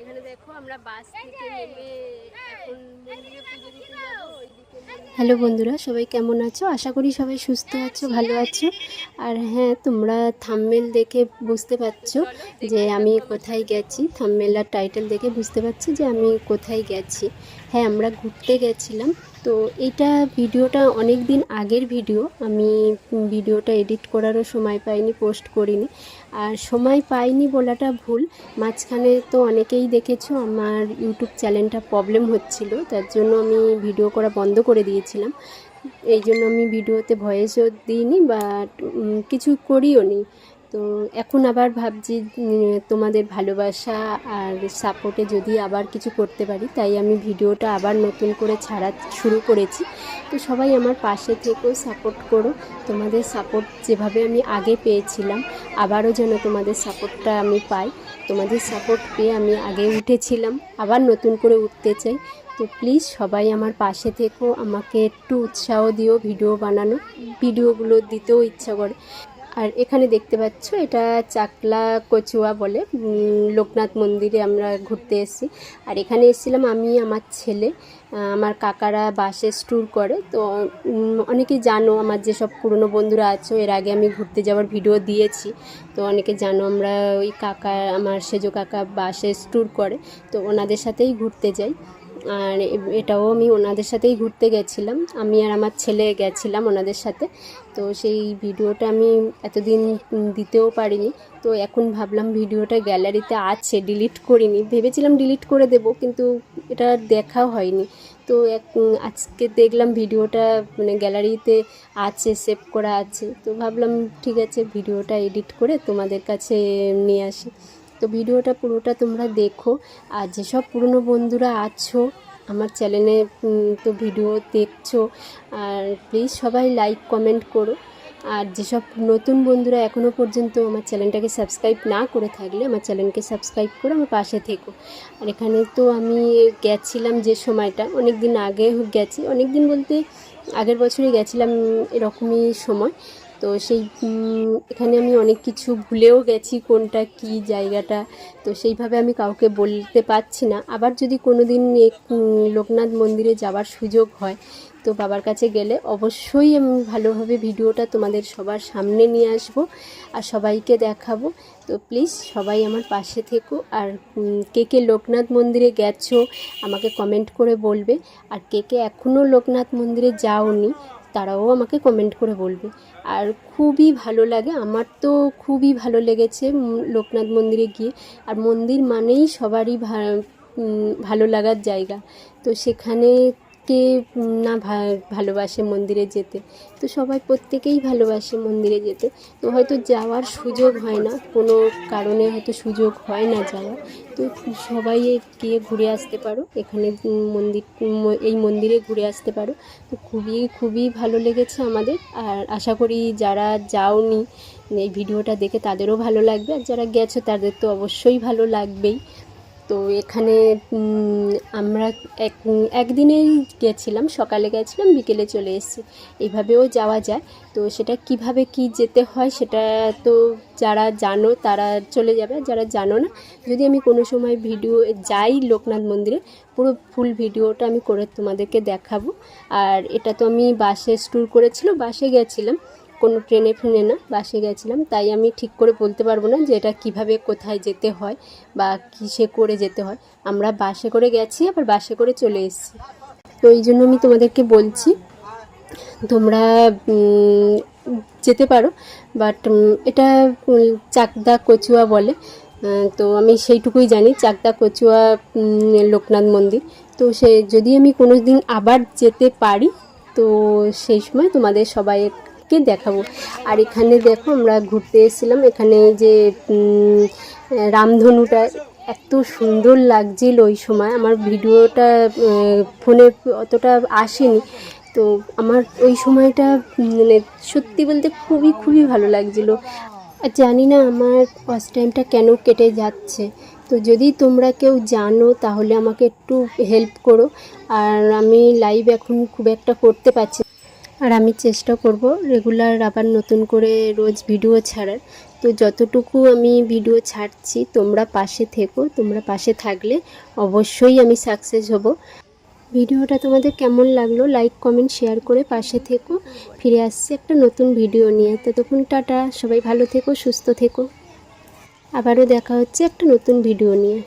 এখানে দেখো আমরা বাস থেকে নেমে এখন মন্দিরে পুজো দিতে যাব ওইদিকে হ্যালো বন্ধুরা সবাই কেমন আছো? আশা করি সবাই সুস্থ আছো ভালো আছো। আর হ্যাঁ তোমরা থাম্মেল দেখে বুঝতে পারছ যে আমি কোথায় গেছি। থাম্মেল আর টাইটেল দেখে বুঝতে পারছি যে আমি কোথায় গেছি। হ্যাঁ আমরা ঘুরতে গেছিলাম। তো এটা ভিডিওটা অনেক দিন আগের ভিডিও। আমি ভিডিওটা এডিট করারও সময় পাইনি পোস্ট করিনি। আর সময় পাইনি বলাটা ভুল। মাঝখানে তো অনেকেই দেখেছ আমার ইউটিউব চ্যানেলটা প্রবলেম হচ্ছিল, তার জন্য আমি ভিডিও করা বন্ধ করে দিয়েছিলাম। এই জন্য আমি ভিডিওতে ভয়েসও দিইনি বা কিছু করিও নি। তো এখন আবার ভাবছি তোমাদের ভালোবাসা আর সাপোর্টে যদি আবার কিছু করতে পারি, তাই আমি ভিডিওটা আবার নতুন করে ছাড়া শুরু করেছি। তো সবাই আমার পাশে থেকেও সাপোর্ট করো। তোমাদের সাপোর্ট যেভাবে আমি আগে পেয়েছিলাম, আবারও যেন তোমাদের সাপোর্টটা আমি পাই। তোমাদের সাপোর্ট পেয়ে আমি আগে উঠেছিলাম, আবার নতুন করে উঠতে চাই। তো প্লিজ সবাই আমার পাশে থেকো, আমাকে একটু উৎসাহ দিও, ভিডিও বানানো, ভিডিওগুলো দিতেও ইচ্ছা করে। আর এখানে দেখতে পাচ্ছ এটা চাকলা কচুয়া বলে। লোকনাথ মন্দিরে আমরা ঘুরতে এসেছি। আর এখানে এসেছিলাম আমি, আমার ছেলে আমার কাকারা বাসে ট্যুর করে। তো অনেকেই জানো আমার যেসব পুরনো বন্ধুরা আছো, এর আগে আমি ঘুরতে যাওয়ার ভিডিও দিয়েছি। তো অনেকে জানো আমরা ওই কাকা, আমার সেজো কাকা বাসে ট্যুর করে। তো ওনাদের সাথেই ঘুরতে যাই। আর এটাও আমি ওনাদের সাথেই ঘুরতে গেছিলাম। আমি আর আমার ছেলে গেছিলাম ওনাদের সাথে। তো সেই ভিডিওটা আমি এতদিন দিতেও পারিনি। তো এখন ভাবলাম ভিডিওটা গ্যালারিতে আছে, ডিলিট করিনি। ভেবেছিলাম ডিলিট করে দেব, কিন্তু এটা দেখাও হয়নি। তো এক আজকে দেখলাম ভিডিওটা মানে গ্যালারিতে আছে, সেভ করা আছে। তো ভাবলাম ঠিক আছে, ভিডিওটা এডিট করে তোমাদের কাছে নিয়ে আসি। তো ভিডিওটা পুরোটা তোমরা দেখো। আর যেসব পুরনো বন্ধুরা আছো, আমার চ্যানেলে তো ভিডিও দেখছ, আর প্লিজ সবাই লাইক কমেন্ট করো। আর যেসব নতুন বন্ধুরা এখনও পর্যন্ত আমার চ্যানেলটাকে সাবস্ক্রাইব না করে থাকলে, আমার চ্যানেলকে সাবস্ক্রাইব করে আমার পাশে থেকো। আর এখানে তো আমি গেছিলাম যে সময়টা অনেক দিন আগে গেছি অনেক দিন বলতে আগের বছরই গেছিলাম এরকমই সময়। তো সেই এখানে আমি অনেক কিছু ভুলেও গেছি কোনটা কি জায়গাটা। তো সেইভাবে আমি কাউকে বলতে পারছি না। আবার যদি কোনো দিন লোকনাথ মন্দিরে যাওয়ার সুযোগ হয়, তো বাবার কাছে গেলে অবশ্যই আমি ভালোভাবে ভিডিওটা তোমাদের সবার সামনে নিয়ে আসব আর সবাইকে দেখাবো। তো প্লিজ সবাই আমার পাশে থেকো আর কে কে লোকনাথ মন্দিরে গেছো আমাকে কমেন্ট করে বলবে। আর কে কে এখনও লোকনাথ মন্দিরে যাওনি তারাও আমাকে কমেন্ট করে বলবে। আর খুবই ভালো লাগে, আমার তো খুবই ভালো লেগেছে লোকনাথ মন্দিরে গিয়ে। আর মন্দির মানেই সবারই ভালো লাগার জায়গা। তো সেখানে কে না ভালোবাসে মন্দিরে যেতে। তো সবাই প্রত্যেকেই ভালোবাসে মন্দিরে যেতে। তো হয়তো যাওয়ার সুযোগ হয় না, কোনো কারণে হয়তো সুযোগ হয় না যাওয়ার। তো সবাই গিয়ে ঘুরে আসতে পারো, এখানে মন্দির এই মন্দিরে ঘুরে আসতে পারো। তো খুবই খুবই ভালো লেগেছে আমাদের। আর আশা করি যারা যাওনি, এই ভিডিওটা দেখে তাদেরও ভালো লাগবে। আর যারা গেছো তাদের তো অবশ্যই ভালো লাগবেই। তো এখানে আমরা এক, একদিনেই গেছিলাম, সকালে গেছিলাম, বিকেলে চলে এসেছি। এইভাবেও যাওয়া যায়। তো সেটা কীভাবে কি যেতে হয় সেটা তো যারা জানো তারা চলে যাবে যারা জানো না, যদি আমি কোনো সময় ভিডিও যাই লোকনাথ মন্দিরে, পুরো ফুল ভিডিওটা আমি করে তোমাদেরকে দেখাবো। আর এটা তো আমি বাসে ট্যুর করেছিল, বাসে গেছিলাম। কোনো ট্রেনে ফ্রেনে না, বাসে গেছিলাম। তাই আমি ঠিক করে বলতে পারব না যে এটা কীভাবে কোথায় যেতে হয় বা কিসে করে যেতে হয়। আমরা বাসে করে গেছি, আবার বাসে করে চলে এসেছি। তো এই জন্য আমি তোমাদেরকে বলছি, তোমরা যেতে পারো। বাট এটা চাকদা কচুয়া বলে। তো আমি সেইটুকুই জানি, চাকদা কচুয়া লোকনাথ মন্দির। তো সে, যদি আমি কোনো দিন আবার যেতে পারি, তো সেই সময় তোমাদের সবাইকে দেখাবো? আর এখানে দেখো আমরা ঘুরতে এসেছিলাম, এখানে যে রামধনুটা এত সুন্দর লাগছিল ওই সময়। আমার ভিডিওটা ফোনে অতটা আসেনি। তো আমার ওই সময়টা মানে সত্যি বলতে খুবই খুবই ভালো লাগছিল। আর জানি না আমার ফার্স্ট টাইমটা কেন কেটে যাচ্ছে। তো যদি তোমরা কেউ জানো, তাহলে আমাকে একটু হেল্প করো। আর আমি লাইভ এখন খুব একটা করতে পারছি। আর আমি চেষ্টা করব রেগুলার আবার নতুন করে রোজ ভিডিও ছাড়ার। তো যতটুকু আমি ভিডিও ছাড়ছি, তোমরা পাশে থেকো, তোমরা পাশে থাকলে অবশ্যই আমি সাকসেস হব। ভিডিওটা তোমাদের কেমন লাগল লাইক কমেন্ট শেয়ার করে পাশে থেকো। ফিরে আসছি একটা নতুন ভিডিও নিয়ে। ততক্ষণ টাটা, সবাই ভালো থেকো, সুস্থ থেকো। আবারও দেখা হচ্ছে একটা নতুন ভিডিও নিয়ে।